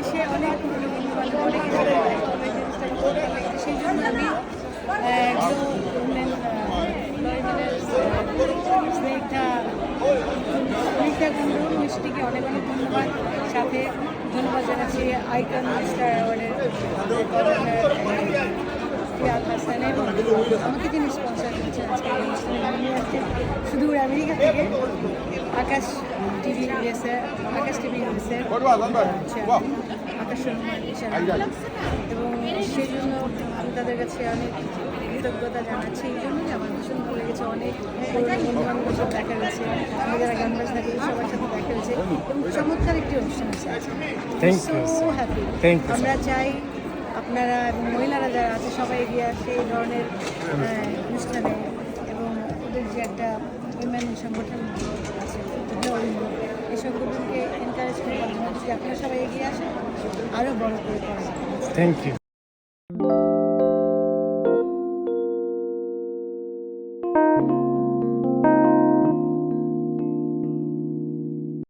এসে অনেক অনেক লেগেছে। সেই জন্য আমি স্নেহা কুণ্ডু মিষ্টিকে অনেক অনেক ধন্যবাদ সাথে ধন্যবাদ জানাচ্ছি আইকন স্টার অ্যাওয়ার্ডের আমাকে যিনি স্পন্সর করেছেন আজকে এই অনুষ্ঠানে শুধু আমেরিকা থেকে Akash TV USA Akash TV USA Akash সম্মান এবং সেই জন্য আমি তাদের কাছে অনেক কৃতজ্ঞতা জানাচ্ছি। এই জন্যই আমার ভীষণ ভালো লেগেছে। অনেক বন্ধু বান্ধবের দেখা গেছে। আমি যারা গান বাজনা করি সবার সাথে দেখা হয়েছে। এবং চমৎকার একটি অনুষ্ঠান আছে। So happy. আমরা চাই আপনারা এবং মহিলারা যারা আছে সবাই এগিয়ে আসে এই ধরনের অনুষ্ঠানে। এবং ওদের যে একটা উইমেন সংগঠন আছে। এই সংগঠনকে এনকারেজ করে আপনারা সবাই এগিয়ে আসেন আরও বড় করে করা থ্যাংক ইউ